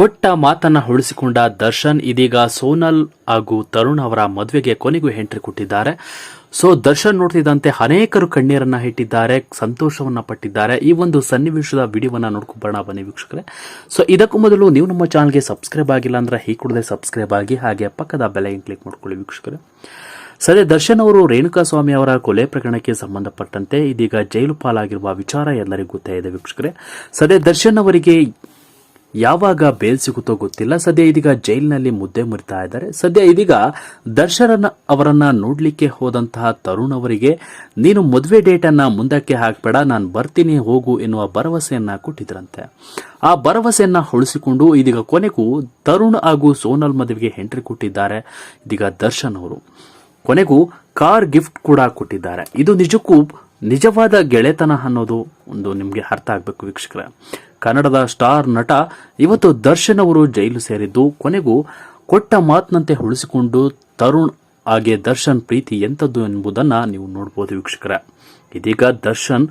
ಕೊಟ್ಟ ಮಾತನ್ನ ಉಳಿಸಿಕೊಂಡ ದರ್ಶನ್ ಇದೀಗ ಸೋನಲ್ ಹಾಗೂ ತರುಣ್ ಅವರ ಮದುವೆಗೆ ಕೊನೆಗೂ ಎಂಟ್ರಿ ಕೊಟ್ಟಿದ್ದಾರೆ. ಸೊ, ದರ್ಶನ್ ನೋಡ್ತಿದ್ದಂತೆ ಅನೇಕರು ಕಣ್ಣೀರನ್ನ ಇಟ್ಟಿದ್ದಾರೆ, ಸಂತೋಷವನ್ನ ಪಟ್ಟಿದ್ದಾರೆ. ಈ ಒಂದು ಸನ್ನಿವೇಶದ ವಿಡಿಯೋವನ್ನ ನೋಡ್ಕೊಂಬರೋಣ ಬನ್ನಿ ವೀಕ್ಷಕರೇ. ಸೊ, ಇದಕ್ಕೂ ಮೊದಲು ನೀವು ನಮ್ಮ ಚಾನಲ್ಗೆ ಸಬ್ಸ್ಕ್ರೈಬ್ ಆಗಿಲ್ಲ ಅಂದ್ರೆ ಈ ಕೂಡಲೇ ಸಬ್ಸ್ಕ್ರೈಬ್ ಆಗಿ ಹಾಗೆ ಪಕ್ಕದ ಬೆಲೆಗೆ ಕ್ಲಿಕ್ ಮಾಡ್ಕೊಳ್ಳಿ ವೀಕ್ಷಕರೇ. ಸದ್ಯ ದರ್ಶನ್ ಅವರು ರೇಣುಕಾ ಸ್ವಾಮಿ ಅವರ ಕೊಲೆ ಪ್ರಕರಣಕ್ಕೆ ಸಂಬಂಧಪಟ್ಟಂತೆ ಇದೀಗ ಜೈಲು ಪಾಲಾಗಿರುವ ವಿಚಾರ ಎಲ್ಲರಿಗೂ ಗೊತ್ತೇ ವೀಕ್ಷಕರೇ. ಸದ್ಯ ದರ್ಶನ್ ಅವರಿಗೆ ಯಾವಾಗ ಬೇಲ್ ಸಿಗುತ್ತೋ ಗೊತ್ತಿಲ್ಲ. ಸದ್ಯ ಇದೀಗ ಜೈಲಿನಲ್ಲಿ ಮುದ್ದೆ ಮುರಿತಾ ಇದ್ದಾರೆ. ಸದ್ಯ ಇದೀಗ ದರ್ಶನ ಅವರನ್ನ ನೋಡ್ಲಿಕ್ಕೆ ಹೋದಂತಹ ತರುಣ್ ಅವರಿಗೆ, ನೀನು ಮದುವೆ ಡೇಟ್ ಅನ್ನ ಮುಂದಕ್ಕೆ ಹಾಕ್ಬೇಡ, ನಾನು ಬರ್ತೀನಿ, ಹೋಗು ಎನ್ನುವ ಭರವಸೆಯನ್ನ ಕೊಟ್ಟಿದ್ರಂತೆ. ಆ ಭರವಸೆಯನ್ನ ಉಳಿಸಿಕೊಂಡು ಇದೀಗ ಕೊನೆಗೂ ತರುಣ್ ಹಾಗೂ ಸೋನಲ್ ಮದುವೆಗೆ ಎಂಟ್ರಿ ಕೊಟ್ಟಿದ್ದಾರೆ ಇದೀಗ ದರ್ಶನ್ ಅವರು. ಕೊನೆಗೂ ಕಾರ್ ಗಿಫ್ಟ್ ಕೂಡ ಕೊಟ್ಟಿದ್ದಾರೆ. ಇದು ನಿಜಕ್ಕೂ ನಿಜವಾದ ಗೆಳೆತನ ಅನ್ನೋದು ಒಂದು ನಿಮಗೆ ಅರ್ಥ ಆಗಬೇಕು ವೀಕ್ಷಕರ. ಕನ್ನಡದ ಸ್ಟಾರ್ ನಟ, ಇವತ್ತು ದರ್ಶನ್ ಅವರು ಜೈಲು ಸೇರಿದ್ದು, ಕೊನೆಗೂ ಕೊಟ್ಟ ಮಾತಿನಂತೆ ಉಳಿಸಿಕೊಂಡು ತರುಣ್ ಹಾಗೆ ದರ್ಶನ್ ಪ್ರೀತಿ ಎಂಥದ್ದು ಎಂಬುದನ್ನು ನೀವು ನೋಡಬಹುದು ವೀಕ್ಷಕರ. ಇದೀಗ ದರ್ಶನ್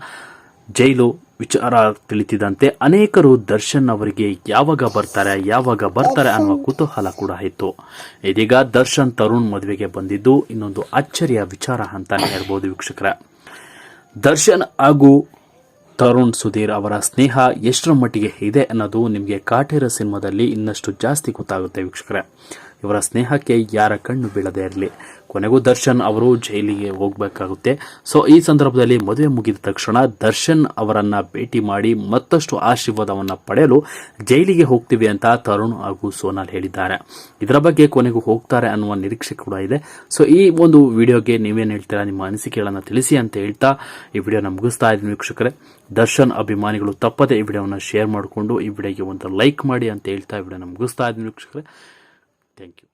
ಜೈಲು ವಿಚಾರ ತಿಳಿತಿದಂತೆ ಅನೇಕರು ದರ್ಶನ್ ಅವರಿಗೆ ಯಾವಾಗ ಬರ್ತಾರೆ ಯಾವಾಗ ಬರ್ತಾರೆ ಅನ್ನುವ ಕುತೂಹಲ ಕೂಡ ಇತ್ತು. ಇದೀಗ ದರ್ಶನ್ ತರುಣ್ ಮದುವೆಗೆ ಬಂದಿದ್ದು ಇನ್ನೊಂದು ಅಚ್ಚರಿಯ ವಿಚಾರ ಅಂತಾನೆ ಹೇಳ್ಬೋದು ವೀಕ್ಷಕರೇ. ದರ್ಶನ್ ಹಾಗೂ ತರುಣ್ ಸುಧೀರ್ ಅವರ ಸ್ನೇಹ ಎಷ್ಟರ ಮಟ್ಟಿಗೆ ಇದೆ ಅನ್ನೋದು ನಿಮಗೆ ಕಾಟೇರ ಸಿನಿಮಾದಲ್ಲಿ ಇನ್ನಷ್ಟು ಜಾಸ್ತಿ ಗೊತ್ತಾಗುತ್ತೆ ವೀಕ್ಷಕರೇ. ಇವರ ಸ್ನೇಹಕ್ಕೆ ಯಾರ ಕಣ್ಣು ಬೀಳದೇ ಇರಲಿ. ಕೊನೆಗೂ ದರ್ಶನ್ ಅವರು ಜೈಲಿಗೆ ಹೋಗಬೇಕಾಗುತ್ತೆ. ಸೊ ಈ ಸಂದರ್ಭದಲ್ಲಿ ಮದುವೆ ಮುಗಿದ ತಕ್ಷಣ ದರ್ಶನ್ ಅವರನ್ನ ಭೇಟಿ ಮಾಡಿ ಮತ್ತಷ್ಟು ಆಶೀರ್ವಾದವನ್ನು ಪಡೆಯಲು ಜೈಲಿಗೆ ಹೋಗ್ತೀವಿ ಅಂತ ತರುಣ್ ಹಾಗೂ ಸೋನಾಲ್ ಹೇಳಿದ್ದಾರೆ. ಇದರ ಬಗ್ಗೆ ಕೊನೆಗೂ ಹೋಗ್ತಾರೆ ಅನ್ನುವ ನಿರೀಕ್ಷೆ ಕೂಡ ಇದೆ. ಸೊ ಈ ಒಂದು ವಿಡಿಯೋಗೆ ನೀವೇನು ಹೇಳ್ತೀರಾ? ನಿಮ್ಮ ಅನಿಸಿಕೆಗಳನ್ನು ತಿಳಿಸಿ ಅಂತ ಹೇಳ್ತಾ ಈ ವಿಡಿಯೋನ ಮುಗಿಸ್ತಾ ಇದ್ದೀನಿ ವೀಕ್ಷಕರೇ. ದರ್ಶನ್ ಅಭಿಮಾನಿಗಳು ತಪ್ಪದೆ ಈ ವಿಡಿಯೋವನ್ನು ಶೇರ್ ಮಾಡಿಕೊಂಡು ಈ ವಿಡಿಯೋಗೆ ಒಂದು ಲೈಕ್ ಮಾಡಿ ಅಂತ ಹೇಳ್ತಾ ಈ ವಿಡಿಯೋನ ಮುಗಿಸ್ತಾ ಇದ್ದೀನಿ ವೀಕ್ಷಕರೇ. Thank you.